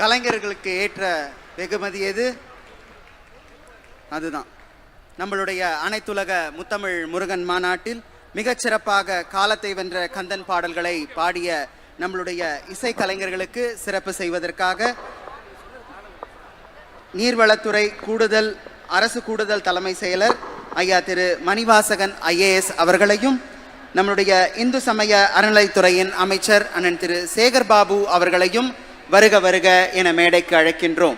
கலைஞர்களுக்கு ஏற்ற வெகுமதி எது? அதுதான். நம்மளுடைய அனைத்துலக முத்தமிழ் முருகன் மாநாட்டில் மிகச்சிறப்பாக காலத்தை வென்ற கந்தன் பாடல்களை பாடிய நம்மளுடைய இசை கலைஞர்களுக்கு சிறப்பு செய்வதற்காக நீர்வளத்துறை கூடுதல் அரசு கூடுதல் தலைமை செயலர் ஐயா திரு மணிவாசகன் ஐஏஎஸ் அவர்களையும் நம்மளுடைய இந்து சமய அறநிலைத்துறையின் அமைச்சர் அண்ணன் திரு சேகர் பாபு அவர்களையும் வருக வருக என மேடைக்கு அழைக்கின்றோம்.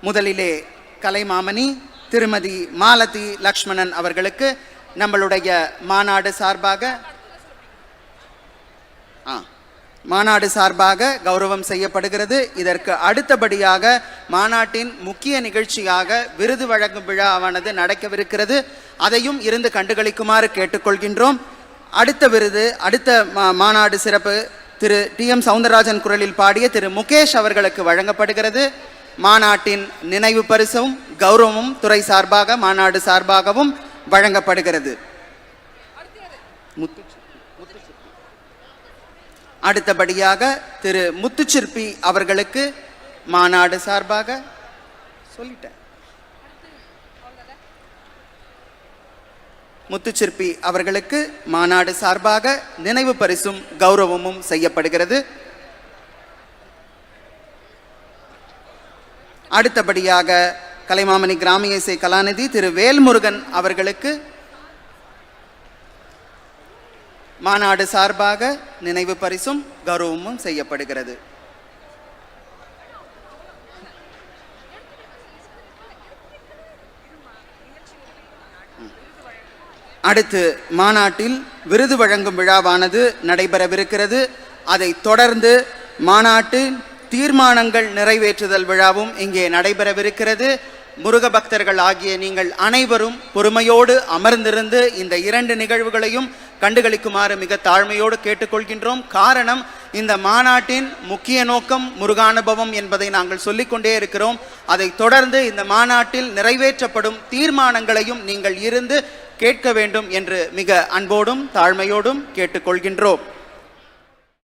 முதலிலே கலைமாமணி திருமதி மாலதி லக்ஷ்மணன் அவர்களுக்கு நம்மளுடைய மாநாடு சார்பாக ஆ மாநாடு சார்பாக கௌரவம் செய்யப்படுகிறது. இதற்கு அடுத்தபடியாக மாநாட்டின் முக்கிய நிகழ்ச்சியாக விருது வழங்கும் விழாவானது நடக்கவிருக்கிறது. அதையும் இருந்து கண்டுகளிக்குமாறு கேட்டுக்கொள்கின்றோம். அடுத்த விருது அடுத்த மா- மாநாடு சிறப்பு திரு டி எம் சவுந்தரராஜன் குரலில் பாடிய திரு முகேஷ் அவர்களுக்கு வழங்கப்படுகிறது. மாநாட்டின் நினைவு பரிசும் கௌரவமும் துறை சார்பாக மாநாடு சார்பாகவும் வழங்கப்படுகிறது. அடுத்தபடியாக திரு முத்துச்சிற்பி அவர்களுக்கு மாநாடு சார்பாக சொல்லிட்டேன். முத்துச்சிற்பி அவர்களுக்கு மாநாடு சார்பாக நினைவு பரிசும் கௌரவமும் செய்யப்படுகிறது. அடுத்தபடியாக கலைமாமணி கிராமிய இசை கலாநிதி திரு வேல்முருகன் அவர்களுக்கு மாநாடு சார்பாக நினைவு பரிசும் கௌரவமும் செய்யப்படுகிறது. அடுத்து மாநாட்டில் விருது வழங்கும் விழாவானது நடைபெறவிருக்கிறது. அதை தொடர்ந்து மாநாட்டின் தீர்மானங்கள் நிறைவேற்றுதல் விழாவும் இங்கே நடைபெறவிருக்கிறது. முருக பக்தர்கள் ஆகிய நீங்கள் அனைவரும் பொறுமையோடு அமர்ந்திருந்து இந்த இரண்டு நிகழ்வுகளையும் கண்டுகளிக்குமாறு மிக தாழ்மையோடு கேட்டுக்கொள்கின்றோம். காரணம் இந்த மாநாட்டின் முக்கிய நோக்கம் முருகானுபவம் என்பதை நாங்கள் சொல்லிக்கொண்டே இருக்கிறோம். அதை தொடர்ந்து இந்த மாநாட்டில் நிறைவேற்றப்படும் தீர்மானங்களையும் நீங்கள் இருந்து கேட்க வேண்டும் என்று மிக அன்போடும் தாழ்மையோடும் கேட்டுக்கொள்கின்றோம்.